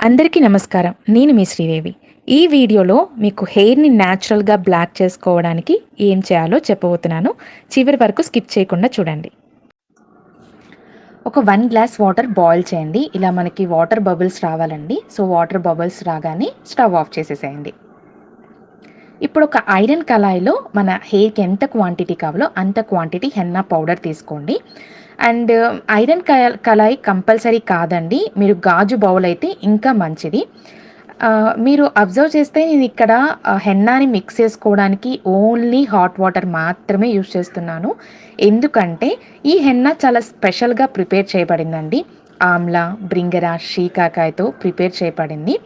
అందరికీ నమస్కారం. నేను మీ శ్రీదేవి. ఈ వీడియోలో మీకు హెయిర్ని న్యాచురల్గా బ్లాక్ చేసుకోవడానికి ఏం చేయాలో చెప్పబోతున్నాను. చివరి వరకు స్కిప్ చేయకుండా చూడండి. ఒక వన్ గ్లాస్ వాటర్ బాయిల్ చేయండి. ఇలా మనకి వాటర్ బబుల్స్ రావాలండి. సో వాటర్ బబుల్స్ రాగానే స్టవ్ ఆఫ్ చేసేసేయండి. ఇప్పుడు ఒక ఐరన్ కళాయిలో మన హెయిర్కి ఎంత క్వాంటిటీ కావాలో అంత క్వాంటిటీ హెన్నా పౌడర్ తీసుకోండి. అండ్ ఐరన్ కళాయి కంపల్సరీ కాదండి. మీరు గాజు బౌల్ అయితే ఇంకా మంచిది. మీరు అబ్జర్వ్ చేస్తే నేను ఇక్కడ హెన్నాని మిక్స్ చేసుకోవడానికి ఓన్లీ హాట్ వాటర్ మాత్రమే యూజ్ చేస్తున్నాను. ఎందుకంటే ఈ హెన్నా చాలా స్పెషల్గా ప్రిపేర్ చేయబడిందండి. ఆమ్లా బ్రింగరా షీకాకాయతో ప్రిపేర్ చేయబడింది.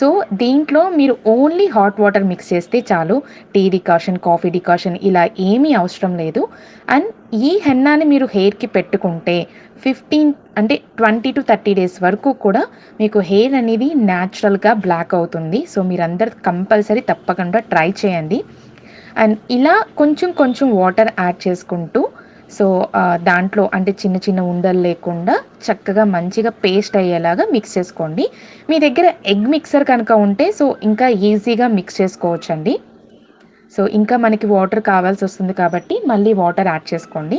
సో దీంట్లో మీరు ఓన్లీ హాట్ వాటర్ మిక్స్ చేస్తే చాలు. టీ డికాషన్ కాఫీ డికాషన్ ఇలా ఏమీ అవసరం లేదు. అండ్ ఈ హెన్నాని మీరు హెయిర్కి పెట్టుకుంటే ఫిఫ్టీన్ అంటే ట్వంటీ టు థర్టీ డేస్ వరకు కూడా మీకు హెయిర్ అనేది న్యాచురల్గా బ్లాక్ అవుతుంది. సో మీరందరు కంపల్సరీ తప్పకుండా ట్రై చేయండి. అండ్ ఇలా కొంచెం కొంచెం వాటర్ యాడ్ చేసుకుంటూ సో దాంట్లో అంటే చిన్న చిన్న ఉండలు లేకుండా చక్కగా మంచిగా పేస్ట్ అయ్యేలాగా మిక్స్ చేసుకోండి. మీ దగ్గర ఎగ్ మిక్సర్ కనుక ఉంటే సో ఇంకా ఈజీగా మిక్స్ చేసుకోవచ్చండి. సో ఇంకా మనకి వాటర్ కావాల్సి వస్తుంది కాబట్టి మళ్ళీ వాటర్ యాడ్ చేసుకోండి.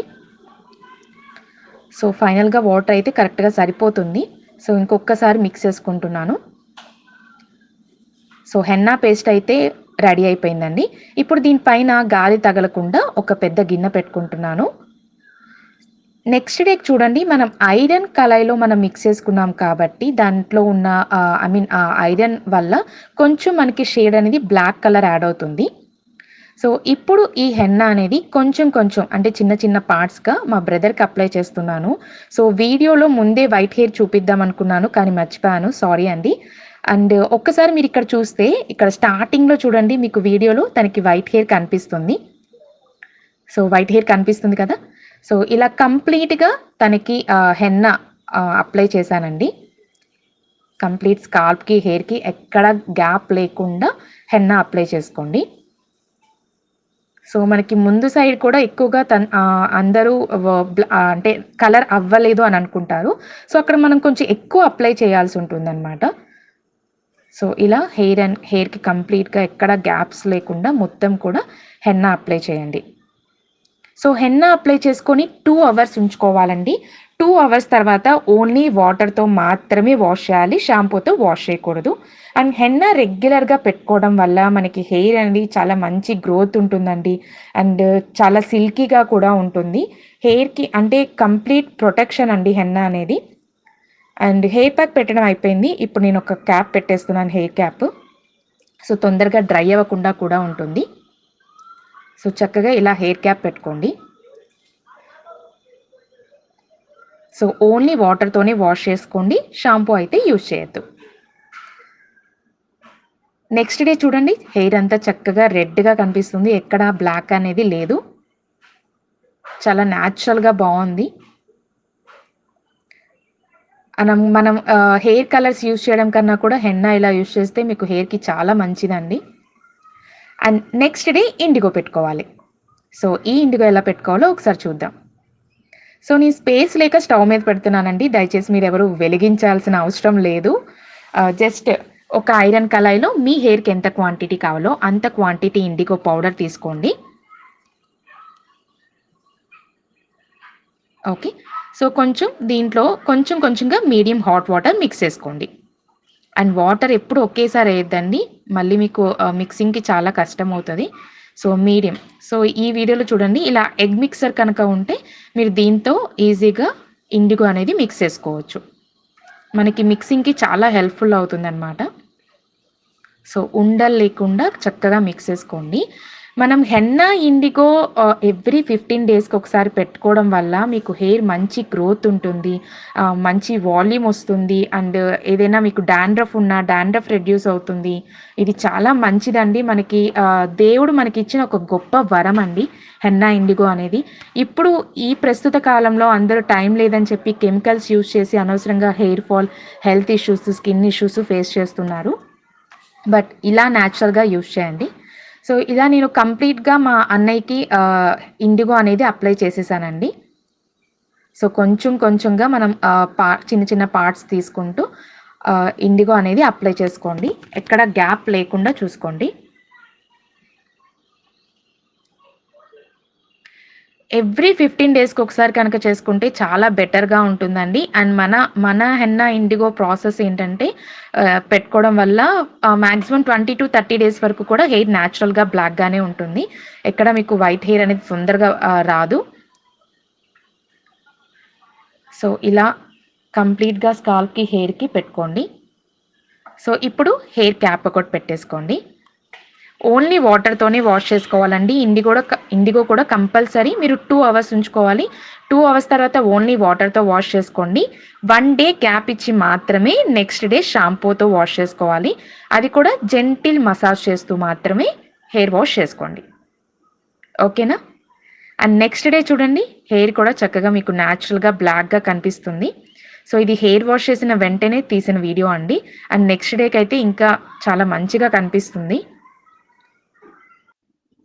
సో ఫైనల్గా వాటర్ అయితే కరెక్ట్గా సరిపోతుంది. సో ఇంకొకసారి మిక్స్ చేసుకుంటున్నాను. సో హెన్నా పేస్ట్ అయితే రెడీ అయిపోయిందండి. ఇప్పుడు దీనిపైన గాలి తగలకుండా ఒక పెద్ద గిన్నె పెట్టుకుంటున్నాను. నెక్స్ట్ డే చూడండి మనం ఐరన్ కళాయిలో మనం మిక్స్ చేసుకున్నాం కాబట్టి దాంట్లో ఉన్న ఐ మీన్ ఆ ఐరన్ వల్ల కొంచెం మనకి షేడ్ అనేది బ్లాక్ కలర్ యాడ్ అవుతుంది. సో ఇప్పుడు ఈ హెన్న అనేది కొంచెం కొంచెం అంటే చిన్న చిన్న పార్ట్స్గా మా బ్రదర్కి అప్లై చేస్తున్నాను. సో వీడియోలో ముందే వైట్ హెయిర్ చూపిద్దాం అనుకున్నాను కానీ మర్చిపోయాను సారీ అండి. అండ్ ఒక్కసారి మీరు ఇక్కడ చూస్తే ఇక్కడ స్టార్టింగ్లో చూడండి మీకు వీడియోలో తనకి వైట్ హెయిర్ కనిపిస్తుంది. సో వైట్ హెయిర్ కనిపిస్తుంది కదా? సో ఇలా కంప్లీట్గా తనకి హెన్న అప్లై చేశానండి. కంప్లీట్ స్కాల్ప్కి హెయిర్కి ఎక్కడ గ్యాప్ లేకుండా హెన్న అప్లై చేసుకోండి. సో మనకి ముందు సైడ్ కూడా ఎక్కువగా తన్ అందరూ అంటే కలర్ అవ్వలేదు అని అనుకుంటారు. సో అక్కడ మనం కొంచెం ఎక్కువ అప్లై చేయాల్సి ఉంటుందన్నమాట. సో ఇలా హెయిర్ అండ్ హెయిర్కి కంప్లీట్గా ఎక్కడ గ్యాప్స్ లేకుండా మొత్తం కూడా హెన్న అప్లై చేయండి. సో హెన్న అప్లై చేసుకొని టూ అవర్స్ ఉంచుకోవాలండి. టూ అవర్స్ తర్వాత ఓన్లీ వాటర్తో మాత్రమే వాష్ చేయాలి షాంపూతో వాష్ చేయకూడదు. అండ్ హెన్న రెగ్యులర్గా పెట్టుకోవడం వల్ల మనకి హెయిర్ అనేది చాలా మంచి గ్రోత్ ఉంటుందండి. అండ్ చాలా సిల్కీగా కూడా ఉంటుంది. హెయిర్కి అంటే కంప్లీట్ ప్రొటెక్షన్ అండి హెన్న అనేది. అండ్ హెయిర్ ప్యాక్ పెట్టడం అయిపోయింది. ఇప్పుడు నేను ఒక క్యాప్ పెట్టేస్తున్నాను హెయిర్ క్యాప్. సో తొందరగా డ్రై అవ్వకుండా కూడా ఉంటుంది. సో చక్కగా ఇలా హెయిర్ క్యాప్ పెట్టుకోండి. సో ఓన్లీ వాటర్తోనే వాష్ చేసుకోండి. షాంపూ అయితే యూజ్ చేయొద్దు. నెక్స్ట్ డే చూడండి హెయిర్ అంతా చక్కగా రెడ్గా కనిపిస్తుంది. ఎక్కడ బ్లాక్ అనేది లేదు. చాలా న్యాచురల్గా బాగుంది. మనం మనం హెయిర్ కలర్స్ యూజ్ చేయడం కన్నా కూడా హెన్నా ఇలా యూజ్ చేస్తే మీకు హెయిర్కి చాలా మంచిదండి. అండ్ నెక్స్ట్ డే ఇండిగో పెట్టుకోవాలి. సో ఈ ఇండిగో ఎలా పెట్టుకోవాలో ఒకసారి చూద్దాం. సో నేను స్పేస్ లేక స్టవ్ మీద పెడుతున్నానండి. దయచేసి మీరు ఎవరు వెలిగించాల్సిన అవసరం లేదు. Uh, జస్ట్ ఒక ఐరన్ కళాయిలో మీ హెయిర్కి ఎంత క్వాంటిటీ కావాలో అంత క్వాంటిటీ ఇండిగో పౌడర్ తీసుకోండి. ఓకే సో కొంచెం దీంట్లో కొంచెం కొంచెంగా మీడియం హాట్ వాటర్ మిక్స్ చేసుకోండి. అండ్ వాటర్ ఎప్పుడు ఒకేసారి వేయద్దండి. మళ్ళీ మీకు మిక్సింగ్కి చాలా కష్టం అవుతుంది సో మీడియం. సో ఈ వీడియోలో చూడండి. ఇలా ఎగ్ మిక్సర్ కనుక ఉంటే మీరు దీంతో ఈజీగా ఇండిగో అనేది మిక్స్ చేసుకోవచ్చు. మనకి మిక్సింగ్కి చాలా హెల్ప్ఫుల్ అవుతుందన్నమాట. సో ఉండలు లేకుండా చక్కగా మిక్స్ చేసుకోండి. మనం హెన్నా ఇండిగో ఎవ్రీ ఫిఫ్టీన్ డేస్కి ఒకసారి పెట్టుకోవడం వల్ల మీకు హెయిర్ మంచి గ్రోత్ ఉంటుంది మంచి వాల్యూమ్ వస్తుంది అండ్ ఏదైనా మీకు డాండ్రఫ్ ఉన్నా డాండ్రఫ్ రెడ్యూస్ అవుతుంది. ఇది చాలా మంచిదండి. మనకి దేవుడు మనకి ఇచ్చిన ఒక గొప్ప వరం అండి హెన్నా ఇండిగో అనేది. ఇప్పుడు ఈ ప్రస్తుత కాలంలో అందరూ టైం లేదని చెప్పి కెమికల్స్ యూజ్ చేసి అనవసరంగా hair fall health issues skin issues face చేస్తున్నారు. బట్ ఇలా న్యాచురల్గా యూజ్ చేయండి. సో ఇలా నేను కంప్లీట్గా మా అన్నయ్యకి ఇండిగో అనేది అప్లై చేసేసానండి. సో కొంచెం కొంచెంగా మనం పా చిన్న చిన్న పార్ట్స్ తీసుకుంటూ ఇండిగో అనేది అప్లై చేసుకోండి. ఎక్కడ గ్యాప్ లేకుండా చూసుకోండి. ఎవ్రీ ఫిఫ్టీన్ డేస్కి ఒకసారి కనుక చేసుకుంటే చాలా బెటర్గా ఉంటుందండి. అండ్ మన మన హెన్న ఇండిగో ప్రాసెస్ ఏంటంటే పెట్టుకోవడం వల్ల maximum twenty to thirty days వరకు కూడా హెయిర్ న్యాచురల్గా బ్లాక్గానే ఉంటుంది. ఎక్కడ మీకు వైట్ హెయిర్ అనేది తొందరగా రాదు. సో ఇలా కంప్లీట్గా స్కాల్ప్కి హెయిర్కి పెట్టుకోండి. సో ఇప్పుడు హెయిర్ క్యాప్ ఒకటి పెట్టేసుకోండి. ఓన్లీ వాటర్తోనే వాష్ చేసుకోవాలండి. ఇండి కూడా ఇండిగో కూడా కంపల్సరీ మీరు టూ అవర్స్ ఉంచుకోవాలి. టూ అవర్స్ తర్వాత ఓన్లీ వాటర్తో వాష్ చేసుకోండి. వన్ డే గ్యాప్ ఇచ్చి మాత్రమే నెక్స్ట్ డే షాంపూతో వాష్ చేసుకోవాలి. అది కూడా జెంటిల్ మసాజ్ చేస్తూ మాత్రమే హెయిర్ వాష్ చేసుకోండి. ఓకేనా అండ్ నెక్స్ట్ డే చూడండి హెయిర్ కూడా చక్కగా మీకు న్యాచురల్గా బ్లాక్గా కనిపిస్తుంది. సో ఇది హెయిర్ వాష్ చేసిన వెంటనే తీసిన వీడియో అండి. అండ్ నెక్స్ట్ డేకి అయితే ఇంకా చాలా మంచిగా కనిపిస్తుంది.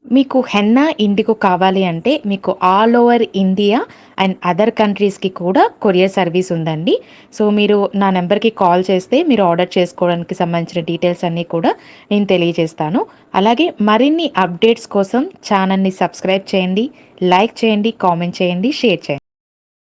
మీకు హెన్నా ఇండిగో కావాలి అంటే మీకు all over India and other కంట్రీస్కి కూడా కొరియర్ సర్వీస్ ఉందండి. సో మీరు నా నెంబర్కి కాల్ చేస్తే మీరు ఆర్డర్ చేసుకోవడానికి సంబంధించిన డీటెయిల్స్ అన్నీ కూడా నేను తెలియజేస్తాను. అలాగే మరిన్ని అప్డేట్స్ కోసం ఛానల్ని సబ్స్క్రైబ్ చేయండి లైక్ చేయండి కామెంట్ చేయండి షేర్ చేయండి.